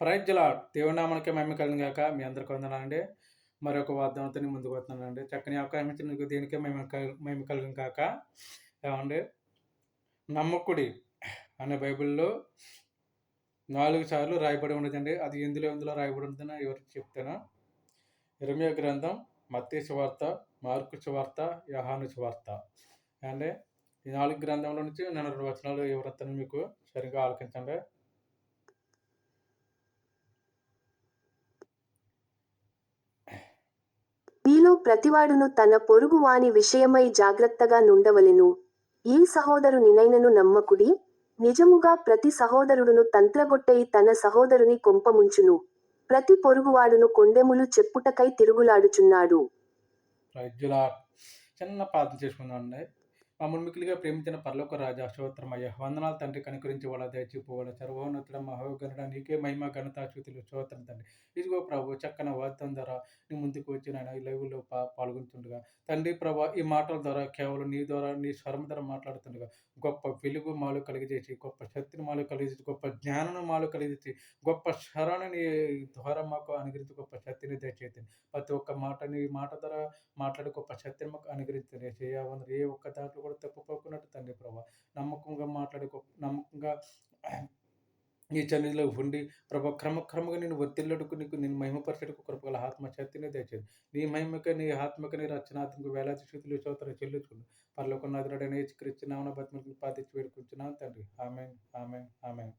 ప్రైజ్లా దేవునామానికి మహిమ కలిగిన గాక మీ అందరికీ వందనండి మరొక వాగ్దానంతో ముందుకు వస్తున్నానండి. చక్కని అవకాశం ఇచ్చిన దీనికే మేము మేము కలిగిన కాక ఏమండి? నమ్మకుడి అనే బైబిల్లో నాలుగు సార్లు రాయబడి ఉండదండి అది ఎందులో ఎందులో రాయబడి ఉంటుందని ఎవరికి చెప్తాను. ఇరవై గ్రంథం మత్తే వార్త మార్కు వార్త యహాను వార్త. అండి ఈ నాలుగు గ్రంథంలో నుంచి నేను రెండు వచనాలు ఎవరెత్తాను మీకు. సరిగ్గా ఆలకించండి. మీలో ప్రతివాడును తన పొరుగువాని విషయమై జాగ్రత్తగా నుండవలెను. ఈ సహోదరు నినైనను నమ్మకుడి నిజముగా ప్రతి సహోదరుడును తంత్రగొట్టయి తన సహోదరుని కొంపముంచును. ప్రతి పొరుగువాడును కొండెములు చెప్పుటకై తిరుగులాడుచున్నాడు. చిన్న ప్రార్థన చేసుకుందాం అండి మమ్మల్ని ప్రేమించిన పర్లోక రాజా స్తోత్రం అయ్యా వందనాలు తండ్రి కనుకరించి వాళ్ళ దయచూపు వాళ్ళ సర్వోన్నతుడ మహోగనుడ నీకే మహిమ ఘనత స్థుతులు స్తోత్రం తండ్రి. ఇదిగో ప్రభు చక్కన వాద్యం ద్వారా నీ ముందుకు వచ్చి నాయన ఈ లైవ్లో పా పాల్గొంటుండగా. తండ్రి ప్రభా ఈ మాటల ద్వారా కేవలం నీ ద్వారా నీ స్వరం ద్వారా మాట్లాడుతుండగా గొప్ప వెలుగు మాలు కలిగజేసి గొప్ప శక్తిని మాలు కలిగించి గొప్ప జ్ఞానం మాలు కలిగించి గొప్ప శరణని ద్వారా మాకు అనుగ్రహించి గొప్ప శక్తిని దయచేతి ప్రతి ఒక్క మాటని మాట ద్వారా మాట్లాడి గొప్ప శక్తిని మాకు అనుగ్రహించండి. చేయవని ఏ ఒక్క దాంట్లో కూడా తప్పుపోకున్నట్టు తండ్రి ప్రభా నమ్మకంగా మాట్లాడి గొప్ప నమ్మకంగా నీ చన్నిధిలో ఉండి ప్రభా క్రమక్రమంగా నేను వర్తిల్లడుకు నీకు నేను మహిమపరచడానికి కృపగల ఆత్మశక్తిని దయచేది నీ మహిమక నీ ఆత్మక నీ రచనాత్మక వేలాది స్థితులు చోతర చెల్లించుకుని పర్లోక నాదుడైన ఏచుకరిస్తున్నామని పాతించి వేడుకుంటున్నాను తండ్రి. ఆమె ఆమె ఆమె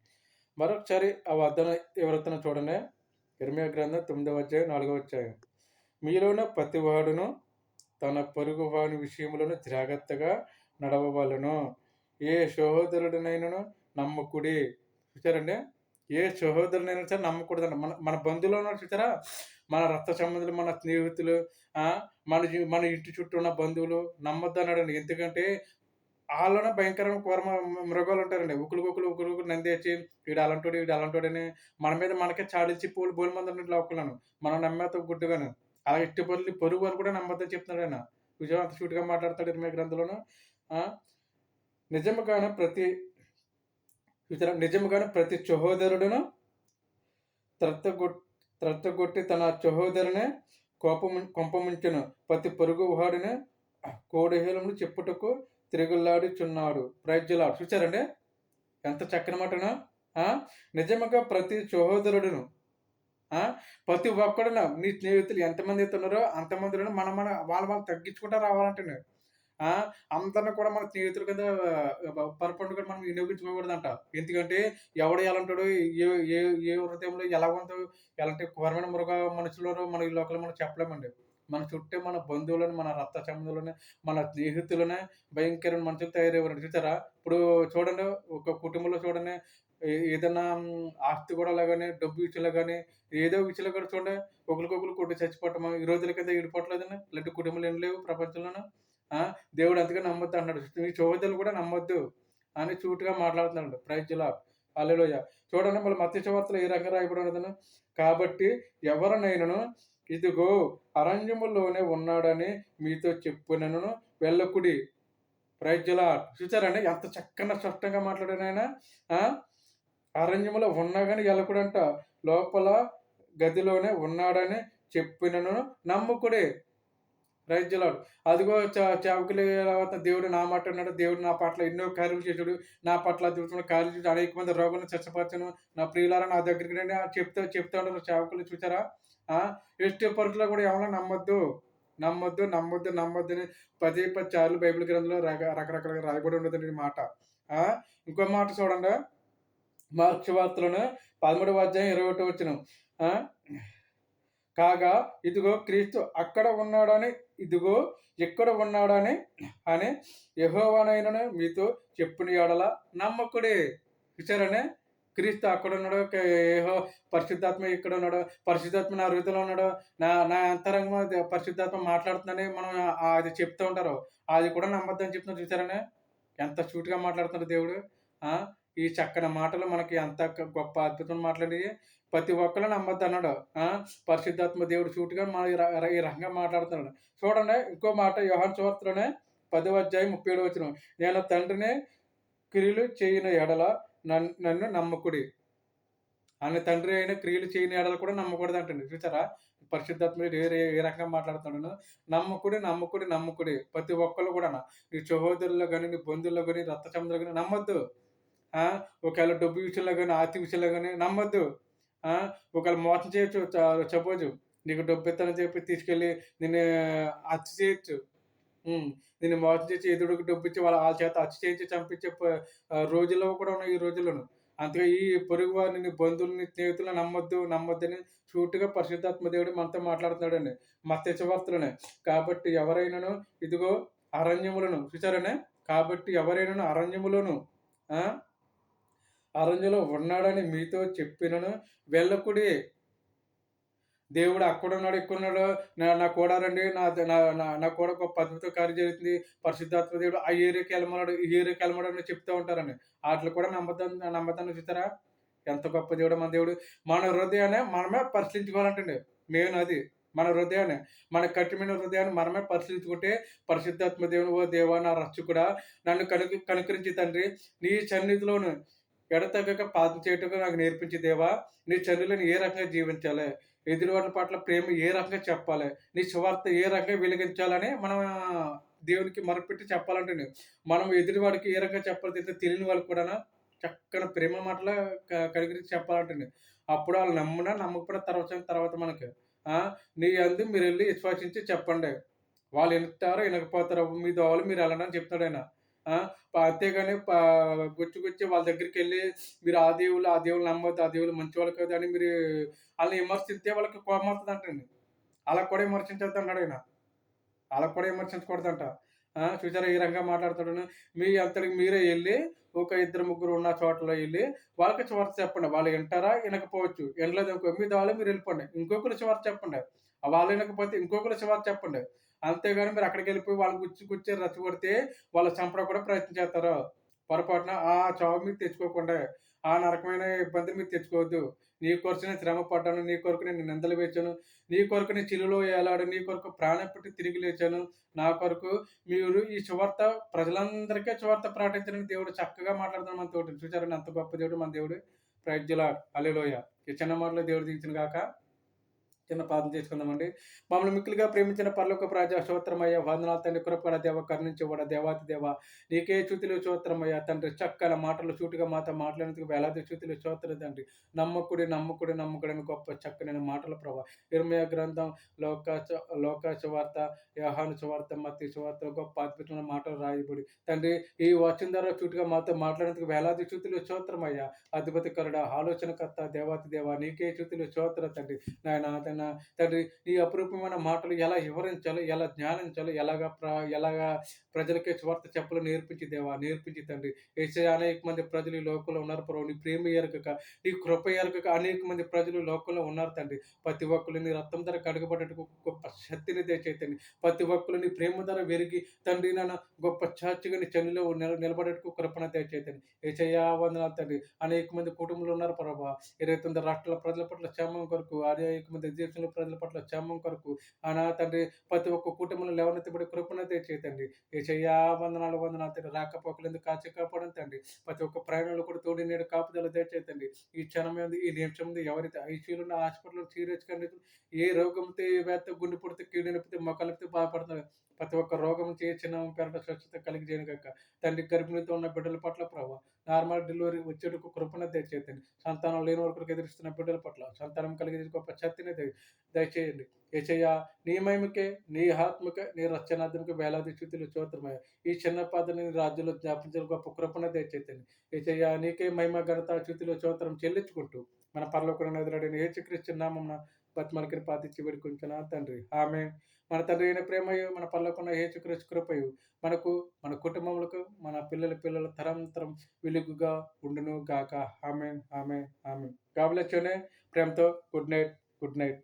మరొకసారి ఆ వద్దన ఎవరైతే చూడండి. ఇరవై గ్రంథం తొమ్మిదవ అధ్యాయం నాలుగవ అధ్యాయం. మీలోన ప్రతివాడును తన పొరుగు వాని విషయంలోనూ జాగ్రత్తగా నడవవలను. ఏ సహోదరుడినైనను నమ్మకుడి చూసారండి? ఏ సహోదరునైనా సరే నమ్మకూడదండి. మన మన బంధువులు ఉన్నారు చూసారా? మన రక్త సంబంధులు మన స్నేహితులు మన మన ఇంటి చుట్టూ ఉన్న బంధువులు నమ్మొద్దు అన్నాడండి ఎందుకంటే వాళ్ళనే భయంకరమైన కూర మృగాలు ఉంటారండి. ఒకరికి ఒకరు ఒకరికి నందేసి వీడు అలాంటోడు వీడు అలాంటోడని మన మీద మనకే చాడిచి పూలు బోలు మంది ఉన్నట్లు లోకలను మనం నమ్మేత గుడ్డుగాను. అలా ఇష్టపడి పొరుగు వారు కూడా నమ్మద్దని చెప్తున్నాడు ఆయన. విజయవంత అంత షూట్గా మాట్లాడతాడు ఇరవై గ్రంథంలోనూ. ఆ, ప్రతి చూసారా నిజముగానే ప్రతి సహోదరుడును త్రత్తగొట్ త్రత్తగొట్టి తన సహోదరునే కోపము కొంపముంచును. ప్రతి పొరుగు వాడిని కోడిహేలములు చెప్పుటకు తిరుగులాడుచున్నాడు. ప్రైజ్లాడు చూచారండి ఎంత చక్కని మాటను? నిజముగా ప్రతి సహోదరుడును ప్రతి ఒక్కడును నీ స్నేహితులు ఎంతమంది అయితే ఉన్నారో అంతమందిలో మనం మన వాళ్ళ వాళ్ళు తగ్గించుకుంటా రావాలంటే ఆ అందరిని కూడా మన స్నేహితుల కింద పరపండు కూడా మనం వినియోగించుకోకూడదంట. ఎందుకంటే ఎవడు ఎలా ఉంటాడు ఏ ఏ ఏ హృదయంలో ఎలా ఉందో ఎలాంటి కోరమైన మృగ మనుషులు మన ఈ లోకల్ మనం చెప్పలేమండి. మన చుట్టే మన బంధువులని మన రక్త సంబంధులని మన స్నేహితులనే భయంకరమైన మనుషులు తయారయ్యారు చూసారా? ఇప్పుడు చూడండి ఒక కుటుంబంలో చూడండి ఏదైనా ఆస్తి కూడా కానీ డబ్బు విషయంలో కానీ ఏదో విషయంలో కూడా చూడండి ఒకరికొకరు కొట్టి చచ్చిపోవటం ఈ రోజుల కింద ఈడిపోవట్లేదండి ఇలాంటి కుటుంబాలు ఏం లేవు ప్రపంచంలోనూ. దేవుడు అందుకే నమ్మొద్దు అన్నాడు. నీ చోదలు కూడా నమ్మొద్దు అని చూటుగా మాట్లాడుతున్నాడు. ప్రైజ్ లా అల్లెలోయ చూడండి మళ్ళీ మత్స్య వార్తలు ఏ రంగం రాయబడి కాబట్టి ఎవరినైనాను ఇదిగో అరణ్యములోనే ఉన్నాడని మీతో చెప్పునను వెళ్ళకుడి. ప్రైజ్లా చూసారండి? ఎంత చక్కగా స్పష్టంగా మాట్లాడాను ఆయన. అరణ్యములో ఉన్నా కానీ వెళ్ళకుడంట. లోపల గదిలోనే ఉన్నాడని చెప్పినను నమ్ముకుడే. రైతులాడు అదిగో చ- చావుకులు తర్వాత దేవుడు నా మాట ఉన్నాడు దేవుడు నా పట్ల ఎన్నో కార్యలు చేశాడు. నా పట్ల అద్భుతమైన కార్యలు చేసి అనేక మంది రోగులను చచ్చపరచను నా ప్రియులారా నా దగ్గరికి రండి. చెప్తా చెప్తా ఉంటారు చావుకులు చూసారా? ఆ ఎస్టీ పరుకులో కూడా ఏమైనా నమ్మొద్దు? నమ్మొద్దు నమ్మొద్దు నమ్మొద్దు అని పదే పది చార్లు బైబిల్ గ్రంథంలో రక రకరకాలుగా రాయబడి ఉండదండి మాట. ఇంకో మాట చూడండి. మార్క్స్ వార్తలను పదమూడవ అధ్యాయం ఇరవై ఒకటి వచ్చిన కాగా ఇదిగో క్రీస్తు అక్కడ ఉన్నాడని ఇదిగో ఎక్కడ ఉన్నాడని అని యహోవానైనను మీతో చెప్పిన ఎడల నమ్మకుడే. చూసారనే క్రీస్తు అక్కడ ఉన్నాడు ఏహో పరిశుద్ధాత్మ ఇక్కడ ఉన్నాడు పరిశుద్ధాత్మ నా హృదయలో ఉన్నాడు నా నా అంతరంగం అది పరిశుద్ధాత్మ మాట్లాడుతుందని మనం అది చెప్తూ ఉంటారు. అది కూడా నమ్మద్దని చెప్తున్నారు చూసారనే ఎంత సూటిగా మాట్లాడుతున్నాడు దేవుడు. ఈ చక్కని మాటలు మనకి ఎంత గొప్ప అద్భుతం మాట్లాడి ప్రతి ఒక్కరు నమ్మద్దు అన్నాడు. పరిశుద్ధాత్మ దేవుడు చూటుగా మన ఈ రకంగా మాట్లాడుతున్నాడు. చూడండి ఇంకో మాట యోహాన్ చోత్రనే పదో అధ్యాయం ముప్పై ఏడు వచ్చిన నేను తండ్రిని క్రియలు చేయని ఎడల నన్ను నన్ను నమ్మకుడి. ఆయన తండ్రి అయిన క్రియలు చేయని ఎడలు కూడా నమ్మకూడదు అంటండి. చూసారా? పరిశుద్ధాత్మ ఏ ఏ- రకంగా మాట్లాడుతున్నాడు? నమ్మకుడి నమ్మకుడి నమ్మకుడి. ప్రతి ఒక్కరు కూడా నీ సహోదరుల్లో కానీ నీ బంధువుల్లో కానీ రక్త సంబంధాలు కానీ నమ్మొద్దు. ఒకవేళ డబ్బు విషయంలో కానీ ఆస్తి విషయంలో కానీ నమ్మొద్దు. ఒకళ్ళు ఒకవేళ మోసం చేయొచ్చు సపోజ్ నీకు డబ్బు ఇస్తానని చెప్పి తీసుకెళ్ళి నిన్ను హత్య చేయొచ్చు. నేను నిన్ను మోసం చేసి ఎదుడికి డబ్బు ఇచ్చి వాళ్ళ వాళ్ళ చేత హత్య చేయించి చంపించే రోజుల్లో కూడా ఉన్నాయి ఈ రోజుల్లోనూ. అందుకే ఈ పొరుగు వారిని బంధువులని స్నేహితులను నమ్మొద్దు నమ్మొద్దని సూటిగా పరిశుద్ధాత్మ దేవుడు మనతో మాట్లాడుతున్నాడండి. మత్స్యవార్తలనే. కాబట్టి ఎవరైనాను ఇదిగో అరణ్యములను చూసారనే కాబట్టి ఎవరైనాను అరణ్యములను ఆ, అరణ్యలో ఉన్నాడని మీతో చెప్పినను. వెళ్ళకుడి. దేవుడు అక్కడ ఉన్నాడు ఇక్కడ నా నా కూడా రండి నా నా నా- నా కూడా ఒక అద్భుత కార్యం జరుగుతుంది పరిశుద్ధాత్మ దేవుడు ఆ ఏరియాకి వెళ్ళమన్నాడు ఈ ఏరియాకి వెళ్ళమన్నాడు అని చెప్తూ ఉంటారని వాటిని కూడా నమ్మతాను నమ్మతాను చూస్తారా? ఎంత గొప్ప దేవుడు మన దేవుడు. మన హృదయాన్ని మనమే పరిశీలించుకోవాలంటండి. మెయిన్ అది. మన హృదయాన్ని మన కఠినమైన హృదయాన్ని మనమే పరిశీలించుకుంటే పరిశుద్ధాత్మ దేవుని ఓ దేవా నా రక్షకుడా నన్ను కనుక కనుకరించి తండ్రి నీ సన్నిధిలోను ఎడతగ్గక పాదం చేయటం నాకు నేర్పించి దేవా. నీ చనులను ఏ రకంగా జీవించాలి? ఎదురువాళ్ళ పట్ల ప్రేమ ఏ రకంగా చెప్పాలి? నీ స్వార్థ ఏ రకంగా వెలిగించాలని మనం దేవునికి మరపెట్టి చెప్పాలంటే మనం ఎదురువాడికి ఏ రకంగా చెప్పాలి తెలియని తెలియని వాళ్ళు కూడా చక్కని ప్రేమ మాటలు కలిగి చెప్పాలంటే అప్పుడు వాళ్ళు నమ్మునా నమ్మకపోయిన తర్వాత తర్వాత మనకి నీ అందు మీరు వెళ్ళి విశ్వాసించి చెప్పండి. వాళ్ళు వింటారో వినకపోతారో మీ దోవలు మీరు వెళ్ళడానికి చెప్తాడు ఆయన. ఆ, అంతేగాని ప- గుచ్చి వాళ్ళ దగ్గరికి వెళ్ళి మీరు ఆ దేవుళ్ళు ఆ దేవుళ్ళు నమ్మొద్దు ఆ దేవుళ్ళు మంచి వాళ్ళు కదా అని మీరు వాళ్ళని విమర్శిస్తే వాళ్ళకి కోపం వస్తుంది అంటండి అలా కూడా విమర్శించద్దు అన్నాడు ఆయన. అలా కూడా విమర్శించకూడదంట. ఆ, చూసారా ఈ రంగా మాట్లాడుతాడు మీ అంతటికి మీరే వెళ్ళి ఒక ఇద్దరు ముగ్గురు ఉన్న చోటలో వెళ్ళి వాళ్ళకి చివరి చెప్పండి. వాళ్ళు వింటారా? వినకపోవచ్చు. వినలేదు ఇంకో మీ వాళ్ళు మీరు వెళ్ళిపోండి. ఇంకొకరు చివరి చెప్పండి. ఆ వాళ్ళు వినకపోతే ఇంకొకరు చివరి చెప్పండి. అంతేగాని మీరు అక్కడికి వెళ్ళిపోయి వాళ్ళు గుచ్చి గుచ్చి రెచ్చగొడితే వాళ్ళు చంపడం కూడా ప్రయత్నం చేస్తారు. పొరపాటున ఆ చావు మీరు తెచ్చుకోకుండా ఆ నరకమైన ఇబ్బంది మీరు తెచ్చుకోవద్దు. నీ కొరకు నేను శ్రమ పడ్డాను నీ కొరకు నేను నిందలు వేచాను నీ కొరకు నేను చిలులో వేలాడు నీ కొరకు ప్రాణం పెట్టి తిరిగి లేచాను. నా కొరకు మీరు ఈ సువార్త ప్రజలందరికీ సువార్త ప్రకటించడానికి దేవుడు చక్కగా మాట్లాడుతున్నాడు మన తోటి. చూసారండి అంత గొప్ప దేవుడు మన దేవుడు. ప్రజ్జల అల్లెలోయ ఈ చిన్న మాటలో దేవుడు దించిన కాక చిన్న ప్రార్థన చేసుకుందామండి. మమ్మల్ని మిక్కులుగా ప్రేమించిన పర్లోక ప్రాజ స్తోత్రమయ్య వందనాలు తండ్రి కృపడ దేవ కరుణించబడ దేవాతి దేవ. నీకే చ్యుతులు స్తోత్రమయ్య తండ్రి. చక్కల మాటలు సూటిగా మాతో మాట్లాడేందుకు వేలాది చ్యుతులు స్తోత్రం తండ్రి. నమ్మకుడి నమ్మకుడి నమ్మకుడని గొప్ప చక్కని మాటల ప్రభా. ఇర్మయ గ్రంథం లోక లోక సువార్త యహాను సువార్త మత్తి సువార్త గొప్ప అద్భుతమైన మాటలు రాయబడి. తండ్రి ఈ వచ్చిన ద్వారా చుట్టుగా మాతో మాట్లాడేందుకు వేలాది చ్యుతులు కరుడ ఆలోచన ఆలోచనకర్త దేవాతి దేవ నీకే చ్యుతులు స్తోత్ర తండ్రి. నాయన తన తండ్రి ఈ అపురూపమైన మాటలు ఎలా వివరించాలో? ఎలా జ్ఞానించాలో ఎలాగా ప్ర ఎలాగా ప్రజలకే స్వార్థ చెప్పలు నేర్పించి దేవా నేర్పించి తండ్రి. ఏసే అనేక మంది ప్రజలు ఈ లోకంలో ఉన్నారు ప్రభు. నీ ప్రేమ ఎరగక నీ కృప ఎరగక అనేక మంది ప్రజలు లోకంలో ఉన్నారు తండ్రి. ప్రతి ఒక్కరు నీ రక్తం ధర కడగబడ్డట్టు గొప్ప శక్తిని తెచ్చేతండి ప్రతి ఒక్కరు నీ ప్రేమ ధర వెరిగి తండ్రి నాన్న గొప్ప చాచిగా నీ చనిలో నిలబడేటకు కృపణ తెచ్చేతండి ఏసయ్యా వందనాలు తండ్రి. అనేక మంది కుటుంబంలో ఉన్నారు ప్రభా. ఇరవై తొమ్మిది రాష్ట్రాల ప్రజల పట్ల క్షేమం కొరకు అనేక మంది దేశంలో ప్రజల పట్ల క్షేమం కొరకు అనా తండ్రి ప్రతి ఒక్క కుటుంబంలో లేవనెత్తబడి కృపణ తెచ్చేతండి ఏసయ్యా వందనాలు వందనాలు తండ్రి. రాకపోకలు ఎందుకు కాచి కాపాడని తండ్రి. ప్రతి ఒక్క ప్రయాణంలో కూడా తోడి నేడు కాపుదల తెచ్చేతండి ఈ క్షణం ఉంది ఈ నిమిషం ఉంది. ఎవరైతే ఐసీయూలు ఉన్న హాస్పిటల్లో సీరియస్ కండిషన్ ఏ రోగంతో వేత్త గుండె పుడితే కీడు నొప్పితే మొక్కలతో బాధపడుతున్నారు ప్రతి ఒక్క రోగం చేయ చిన్న పెరట స్వచ్ఛత కలిగి చేయను కాక తండ్రి గర్భిణితో ఉన్న బిడ్డల పట్ల ప్రభావ నార్మల్ డెలివరీ వచ్చేటకు కృపణ దయచేయండి. సంతానం లేని వరకు ఎదురుస్తున్న బిడ్డల పట్ల సంతానం కలిగి గొప్ప శక్తిని దయచేయండి. ఏచయ్య నీ మహిమకే నీ ఆత్మకే నీ రచనాత్మక వేలాది స్థితులు చోత్రమయ్య ఈ చిన్న పాత్రని రాజ్యంలో జ్ఞాపించిన గొప్ప కృపణ దయచేతండి ఏచయ్య నీకే మహిమ ఘనత స్థితిలో చోత్రం చెల్లించుకుంటూ మన పర్లోకుండా ఎదురడిన ఏచుక్రీస్తు నామం బతిమలకి పాతించి వేడుకుంటున్నా తండ్రి. ఆమె మన తండ్రి అయిన ప్రేమయు మన పల్లకున్న ఏచుక్రీస్తు కృపయు మనకు మన కుటుంబములకు మన పిల్లల పిల్లల తరం తరం వెలుగుగా ఉండును గాక ఆమె ఆమె ఆమె గాబులచ్చోనే ప్రేమతో గుడ్ నైట్ గుడ్ నైట్.